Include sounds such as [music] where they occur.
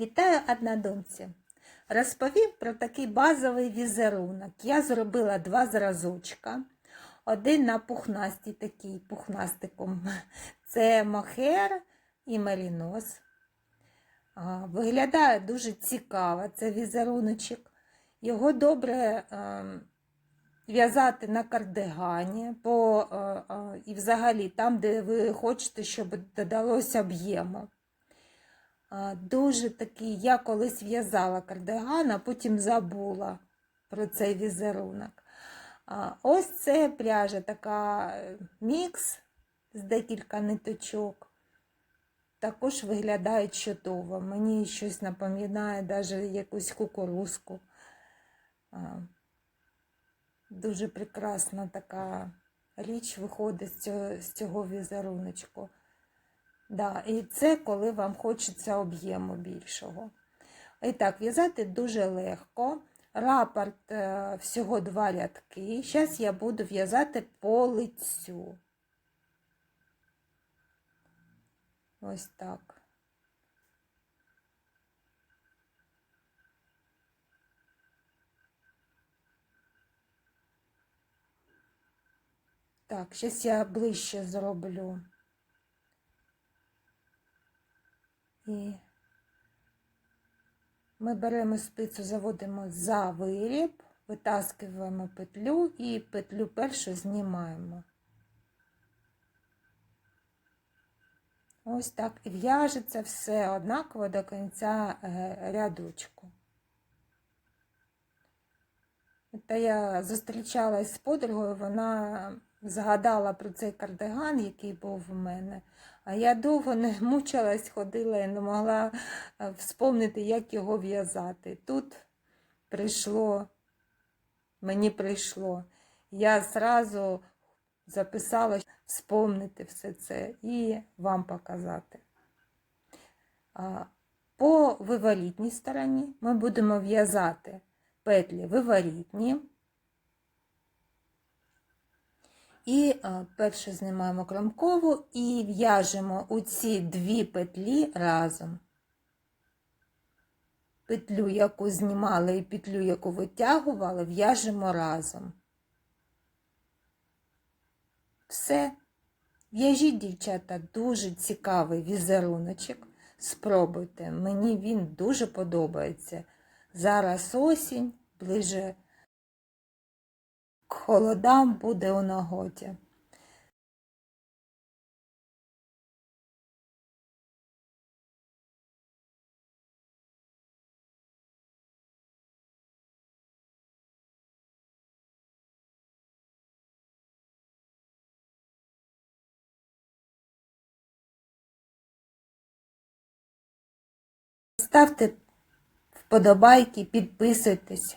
Вітаю однодумці! Розповім про такий базовий візерунок. Я зробила два зразочка. Один на пухнастій такий пухнастиком. [laughs] Це мохер і мерінос. Виглядає дуже цікаво, це візеруночок. Його добре в'язати на кардигані по, і взагалі там, де ви хочете, щоб додалося об'єму. Дуже такий, я колись в'язала кардиган, а потім забула про цей візерунок. Ось це пряжа така е, мікс з декілька ниточок. Також виглядає чудово. Мені щось напоминає навіть якусь кукурузку. Дуже прекрасна така річ виходить з цього, з цього візеруночку. Да, і це коли вам хочеться об'єму більшого. І так, в'язати дуже легко. Рапорт е, всього два рядки. Зараз я буду в'язати по лицю. Ось так. Так, зараз я ближче зроблю. І ми беремо спицю, заводимо за виріб, витаскуємо петлю і петлю першу знімаємо. Ось так і в'яжеться все однаково до кінця е, рядочку. Та я зустрічалась з подругою, вона згадала про цей кардиган, який був у мене. А я довго не мучилась, ходила і не могла е, вспомнити, як його в'язати. Тут прийшло, мені прийшло. Я зразу записала вспомнити все це і вам показати. По виворітній стороні ми будемо в'язати петлі виворітні. І перше знімаємо кромкову і в'яжемо у ці дві петлі разом. Петлю, яку знімали, і петлю, яку витягували, в'яжемо разом. Все. В'яжіть, дівчата, дуже цікавий візеруночок. Спробуйте, мені він дуже подобається. Зараз осінь, ближе холодам буде у нагоді. Ставте вподобайки, підписуйтесь.